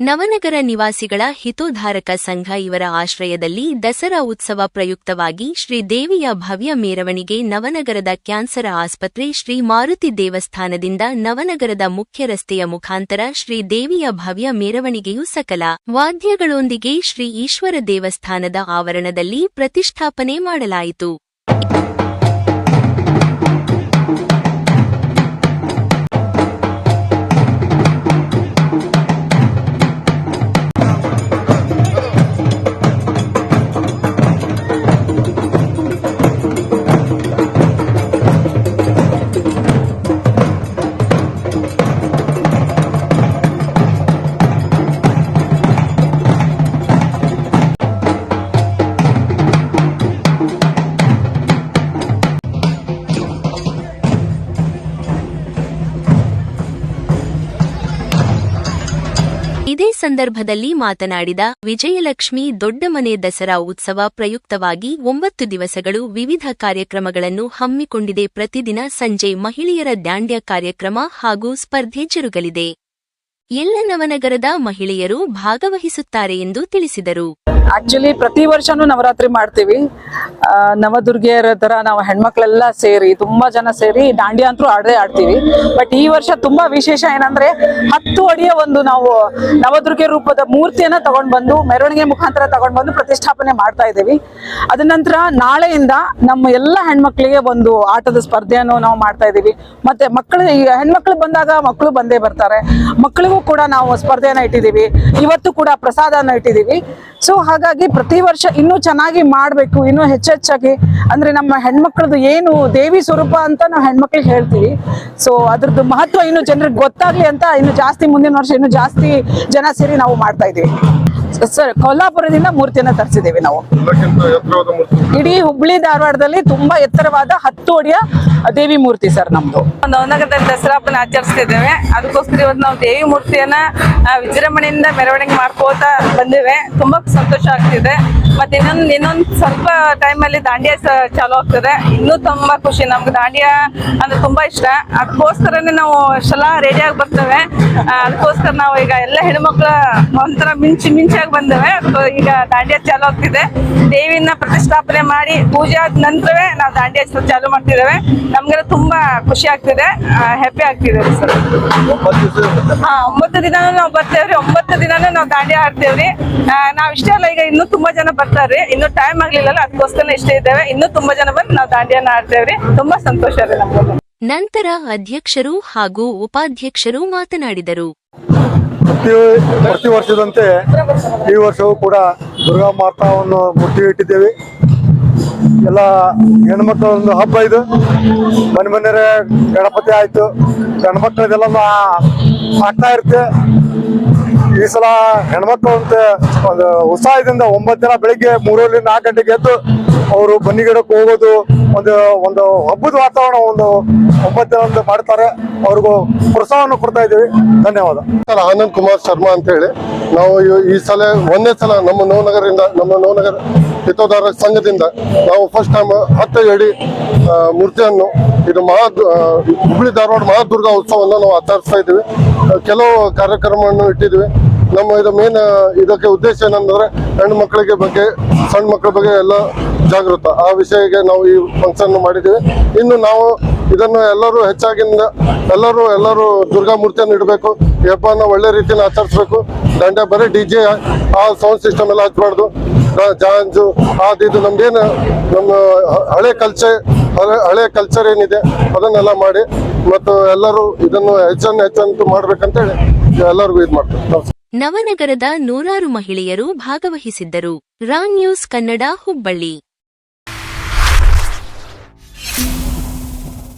ನವನಗರ ನಿವಾಸಿಗಳ ಹಿತೋಧಾರಕ ಸಂಘ ಇವರ ಆಶ್ರಯದಲ್ಲಿ ದಸರಾ ಉತ್ಸವ ಪ್ರಯುಕ್ತವಾಗಿ ಶ್ರೀ ದೇವಿಯ ಭವ್ಯ ಮೆರವಣಿಗೆ ನವನಗರದ ಕ್ಯಾನ್ಸರ್ ಆಸ್ಪತ್ರೆ ಶ್ರೀ ಮಾರುತಿ ದೇವಸ್ಥಾನದಿಂದ ನವನಗರದ ಮುಖ್ಯ ರಸ್ತೆಯ ಮುಖಾಂತರ ಶ್ರೀ ದೇವಿಯ ಭವ್ಯ ಮೆರವಣಿಗೆಯು ಸಕಲ. ವಾದ್ಯಗಳೊಂದಿಗೆ ಶ್ರೀ ಈಶ್ವರ ದೇವಸ್ಥಾನದ ಆವರಣದಲ್ಲಿ ಪ್ರತಿಷ್ಠಾಪನೆ ಮಾಡಲಾಯಿತು. ಸಂದರ್ಭದಲ್ಲಿ ಮಾತನಾಡಿದ ವಿಜಯಲಕ್ಷ್ಮಿ ದೊಡ್ಡಮನೆ ದಸರಾ ಉತ್ಸವ ಪ್ರಯುಕ್ತವಾಗಿ ಒಂಬತ್ತು ದಿವಸಗಳು ವಿವಿಧ ಕಾರ್ಯಕ್ರಮಗಳನ್ನು ಹಮ್ಮಿಕೊಂಡಿದೆ. ಪ್ರತಿದಿನ ಸಂಜೆ ಮಹಿಳೆಯರ ದಾಂಡ್ಯ ಕಾರ್ಯಕ್ರಮ ಹಾಗೂ ಸ್ಪರ್ಧೆ ಜರುಗಲಿದೆ. ನವನಗರದ ಮಹಿಳೆಯರು ಭಾಗವಹಿಸುತ್ತಾರೆ ಎಂದು ತಿಳಿಸಿದರು. ಆಕ್ಚುಲಿ ಪ್ರತಿ ವರ್ಷನೂ ನವರಾತ್ರಿ ಮಾಡ್ತೀವಿ. ನವದುರ್ಗಿಯರ ತರ ನಾವು ಹೆಣ್ಮಕ್ಳೆಲ್ಲ ಸೇರಿ, ತುಂಬಾ ಜನ ಸೇರಿ ದಾಂಡಿಯಾ ಅಂತೂ ಆಡದೆ ಆಡ್ತೀವಿ. ಬಟ್ ಈ ವರ್ಷ ತುಂಬಾ ವಿಶೇಷ ಏನಂದ್ರೆ ಹತ್ತು ಅಡಿಯ ಒಂದು ನಾವು ನವದುರ್ಗೆ ರೂಪದ ಮೂರ್ತಿಯನ್ನ ತಗೊಂಡ್ ಬಂದು ಮೆರವಣಿಗೆ ಮುಖಾಂತರ ತಗೊಂಡ್ ಬಂದು ಪ್ರತಿಷ್ಠಾಪನೆ ಮಾಡ್ತಾ ಇದ್ದೀವಿ. ಅದ ನಂತರ ನಾಳೆಯಿಂದ ನಮ್ಮ ಎಲ್ಲ ಹೆಣ್ಮಕ್ಳಿಗೆ ಒಂದು ಆಟದ ಸ್ಪರ್ಧೆಯನ್ನು ನಾವು ಮಾಡ್ತಾ ಇದ್ದೀವಿ. ಮತ್ತೆ ಮಕ್ಕಳು, ಈಗ ಹೆಣ್ಮಕ್ಳು ಬಂದಾಗ ಮಕ್ಕಳು ಬಂದೇ ಬರ್ತಾರೆ. ಮಕ್ಕಳಿಗೂ ಕೂಡ ನಾವು ಸ್ಪರ್ಧೆಯನ್ನ ಇಟ್ಟಿದ್ದೀವಿ. ಇವತ್ತು ಕೂಡ ಪ್ರಸಾದನ ಇಟ್ಟಿದ್ದೀವಿ. ಸೊ ಹಾಗಾಗಿ ಪ್ರತಿ ವರ್ಷ ಇನ್ನೂ ಚೆನ್ನಾಗಿ ಮಾಡಬೇಕು. ಇನ್ನೂ ಹೆಚ್ಚೆಚ್ಚಾಗಿ ಅಂದ್ರೆ ನಮ್ಮ ಹೆಣ್ಮಕ್ಳದ್ದು ಏನು ದೇವಿ ಸ್ವರೂಪ ಅಂತ ನಾವು ಹೆಣ್ಮಕ್ಳಿಗೆ ಹೇಳ್ತೀವಿ. ಸೊ ಅದ್ರದ್ದು ಮಹತ್ವ ಇನ್ನು ಜನರಿಗೆ ಗೊತ್ತಾಗ್ಲಿ ಅಂತ ಇನ್ನು ಜಾಸ್ತಿ ಮುಂದಿನ ವರ್ಷ ಇನ್ನು ಜಾಸ್ತಿ ಜನ ಸೇರಿ ನಾವು ಮಾಡ್ತಾ ಇದೀವಿ ಸರ್ ಕೊಲ್ಲಾಪುರದಿಂದ ಮೂರ್ತಿಯನ್ನ ತರಿಸಿದ್ದೀವಿ ನಾವು. ಇಡೀ ಹುಬ್ಳಿ ಧಾರವಾಡದಲ್ಲಿ ತುಂಬಾ ಎತ್ತರವಾದ ಹತ್ತು ಅಡಿಯ ದೇವಿ ಮೂರ್ತಿ ಸರ್ ನಮ್ದು. ನವನಗರದಲ್ಲಿ ದಸರಾ ಹಬ್ಬನ ಆಚರಿಸ್ತಿದ್ದೇವೆ. ಅದಕ್ಕೋಸ್ಕರ ಇವತ್ತು ನಾವು ದೇವಿ ಮೂರ್ತಿಯನ್ನ ವಿಜೃಂಭಣೆಯಿಂದ ಮೆರವಣಿಗೆ ಮಾಡ್ಕೋತಾ ಬಂದಿವೆ. ತುಂಬಾ ಸಂತೋಷ ಆಗ್ತಿದೆ. ಮತ್ತೆ ಇನ್ನೊಂದು ಇನ್ನೊಂದು ಸ್ವಲ್ಪ ಅಲ್ಲಿ ದಾಂಡಿಯಾ ಚಾಲು ಆಗ್ತದೆ. ಇನ್ನೂ ತುಂಬಾ ಖುಷಿ. ನಮ್ಗೆ ದಾಂಡಿಯಾ ಅಂದ್ರೆ ತುಂಬಾ ಇಷ್ಟ. ಅದಕ್ಕೋಸ್ಕರನೇ ನಾವು ಎಷ್ಟೆಲ್ಲ ರೆಡಿಯಾಗಿ ಬರ್ತೇವೆ. ಅದಕ್ಕೋಸ್ಕರ ನಾವು ಈಗ ಎಲ್ಲ ಹೆಣ್ಮಕ್ಳ ಒಂಥರ ಮಿಂಚಿ ಮಿಂಚಾಗಿ ಬಂದೇವೆ. ಬಂದವೆ ಈಗ ದಾಂಡ್ಯ ಚಾಲು ಆಗ್ತಿದೆ. ದೇವಿನ ಪ್ರತಿಷ್ಠಾಪನೆ ಮಾಡಿ ಪೂಜೆ ಆದ ನಂತರವೇ ನಾವು ದಾಂಡ್ಯ ಚಾಲು ಮಾಡ್ತಿದ್ದೇವೆ. ನಮ್ಗೆಲ್ಲ ತುಂಬಾ ಖುಷಿ ಆಗ್ತಿದೆ. ಹ್ಯಾಪಿ ಆಗ್ತಿದೆ ಸರ್. ಹಾ ಒಂಬತ್ತು ದಿನಾನು ನಾವು ಬರ್ತೇವ್ರಿ ಒಂಬತ್ತು ದಿನಾನು ನಾವು ದಾಂಡಿಯಾ ಆಡ್ತೇವ್ರಿ ನಾವ್ ಇಷ್ಟೇ ಅಲ್ಲ ಈಗ ಇನ್ನೂ ತುಂಬಾ ಜನ ಬರ್ತಾರ್ರಿ ಇನ್ನು ಟೈಮ್ ಆಗ್ಲಿಲ್ಲಲ್ಲ ಅದಕ್ಕೋಸ್ಕರ ಇಷ್ಟೇ ಇದ್ದೇವೆ. ಇನ್ನೂ ತುಂಬಾ ಜನ ಬಂದು ನಾವು ದಾಂಡ್ಯನ ಆಡ್ತೇವ್ರಿ ತುಂಬಾ ಸಂತೋಷ ರೀ ನಮ್ಗೆ ನಂತರ ಅಧ್ಯಕ್ಷರು ಹಾಗೂ ಉಪಾಧ್ಯಕ್ಷರು ಮಾತನಾಡಿದರು. ಪ್ರತಿ ಪ್ರತಿ ವರ್ಷದಂತೆ ಈ ವರ್ಷವೂ ಕೂಡ ದುರ್ಗಾ ಮಾತಾವನ್ನು ಮುಟ್ಟಿ ಇಟ್ಟಿದ್ದೇವೆ ಎಲ್ಲ ಹೆಣ್ಮಕ್ಳ ಒಂದು ಹಬ್ಬ ಇದು. ಮನೆ ಮನೆಯರೇ ಗಣಪತಿ ಆಯ್ತು. ಗಣಮಕ್ಳದೆಲ್ಲ ಆಗ್ತಾ ಇರುತ್ತೆ. ಈ ಸಲ ಹೆಣ್ಮಕ್ಳು ಅಂತ ಒಂದು ಉತ್ಸಾಹದಿಂದ ಒಂಬತ್ತು ದಿನ ಬೆಳಿಗ್ಗೆ ಮೂರರಿಂದ ನಾಲ್ಕು ಗಂಟೆಗೆ ಎದ್ದು ಅವರು ಬನ್ನಿ ಗಿಡಕ್ಕೆ ಹೋಗೋದು ಒಂದು ಒಂದು ಹಬ್ಬದ ವಾತಾವರಣ ಒಂದು ಒಂಬತ್ತು ಮಾಡ್ತಾರೆ. ಅವ್ರಿಗೂ ಪ್ರೋತ್ಸಾಹವನ್ನು ಕೊಡ್ತಾ ಇದ್ದೀವಿ. ಧನ್ಯವಾದ. ಸರ್ ಆನಂದ್ ಕುಮಾರ್ ಶರ್ಮಾ ಅಂತ ಹೇಳಿ ನಾವು ಈ- ಸಲ ಒಂದೇ ಸಲ ನಮ್ಮ ನವನಗರದಿಂದ, ನಮ್ಮ ನವನಗರ ಹಿತೋದಾರ ಸಂಘದಿಂದ ನಾವು ಫಸ್ಟ್ ಟೈಮ್ ಹತ್ತು ಅಡಿ ಮೂರ್ತಿಯನ್ನು, ಇದು ಮಹಾ ಹುಬ್ಳಿ ಧಾರವಾಡ ಮಹಾದುರ್ಗಾ ಉತ್ಸವವನ್ನು ನಾವು ಆಚರಿಸ್ತಾ ಇದ್ದೀವಿ. ಕೆಲವು ಕಾರ್ಯಕ್ರಮವನ್ನು ಇಟ್ಟಿದ್ವಿ ನಮ್ಮ ಇದು ಮೇನ್ ಇದಕ್ಕೆ ಉದ್ದೇಶ ಏನಂದ್ರೆ ಹೆಣ್ಣು ಮಕ್ಕಳಿಗೆ ಬಗ್ಗೆ, ಸಣ್ಣ ಮಕ್ಕಳ ಬಗ್ಗೆ ಎಲ್ಲ ಜಾಗೃತ. ಆ ವಿಷಯಕ್ಕೆ ನಾವು ಈ ಫಂಕ್ಷನ್ ಮಾಡಿದ್ದೀವಿ. ಇನ್ನು ನಾವು ಇದನ್ನು ಎಲ್ಲರೂ ಹೆಚ್ಚಾಗಿಂದ ಎಲ್ಲರೂ ಎಲ್ಲರೂ ದುರ್ಗಾ ಮೂರ್ತಿಯನ್ನು ಇಡಬೇಕು. ಹಬ್ಬನ ಒಳ್ಳೆ ರೀತಿಯಲ್ಲಿ ಆಚರಿಸ್ಬೇಕು. ದಂಡ ಬರೀ ಡಿ ಜೆ ಆ ಸೌಂಡ್ ಸಿಸ್ಟಮ್ ಎಲ್ಲ ಹಚ್ಬಾರ್ದು. ಜಾಂಜು ಅದು ಇದು ನಮ್ದೇನು ನಮ್ಮ ಹಳೆ ಕಲ್ಚರ್ ಹಳೆ ಕಲ್ಚರ್ ಏನಿದೆ, ಅದನ್ನೆಲ್ಲ ಮಾಡಿ, ಮತ್ತು ಎಲ್ಲರೂ ಇದನ್ನು ಹೆಚ್ಚನ್ನು ಹೆಚ್ಚಂತೂ ಮಾಡ್ಬೇಕಂತೇಳಿ ಎಲ್ಲರಿಗೂ ಇದು ಮಾಡ್ತಾರೆ ನವನಗರದ ನೂರಾರು ಮಹಿಳೆಯರು ಭಾಗವಹಿಸಿದ್ದರು. Wrong news Kannada Hubballi.